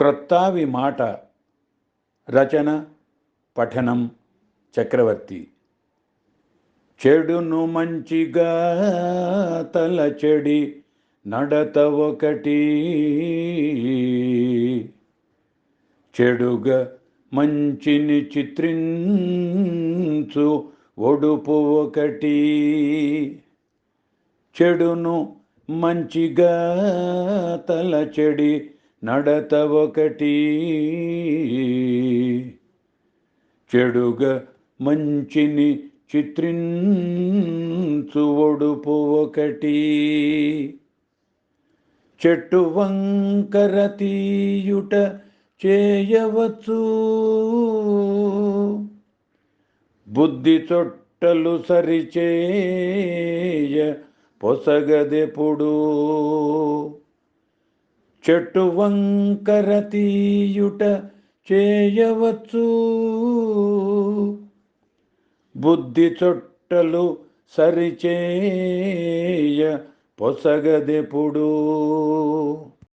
క్రొత్తావి మాట రచన పఠనం చక్రవర్తి. చెడును మంచిగా తలచెడి నడత ఒకటి. చెడుగా మంచిని చిత్రించు ఒడుపు ఒకటి. చెడును మంచిగా తలచెడి నడత ఒకటి చెడుగా మంచిని చిత్రించు ఒడుపు ఒకటి చెట్టు వంకర తీయుట చేయవచ్చు బుద్ధి చొట్టలు సరిచేయ పొసగదెప్పుడు చెట్టు వంకర తీయుట చేయవచ్చు బుద్ధి చొట్టలు సరిచేయ పొసగదెప్పుడు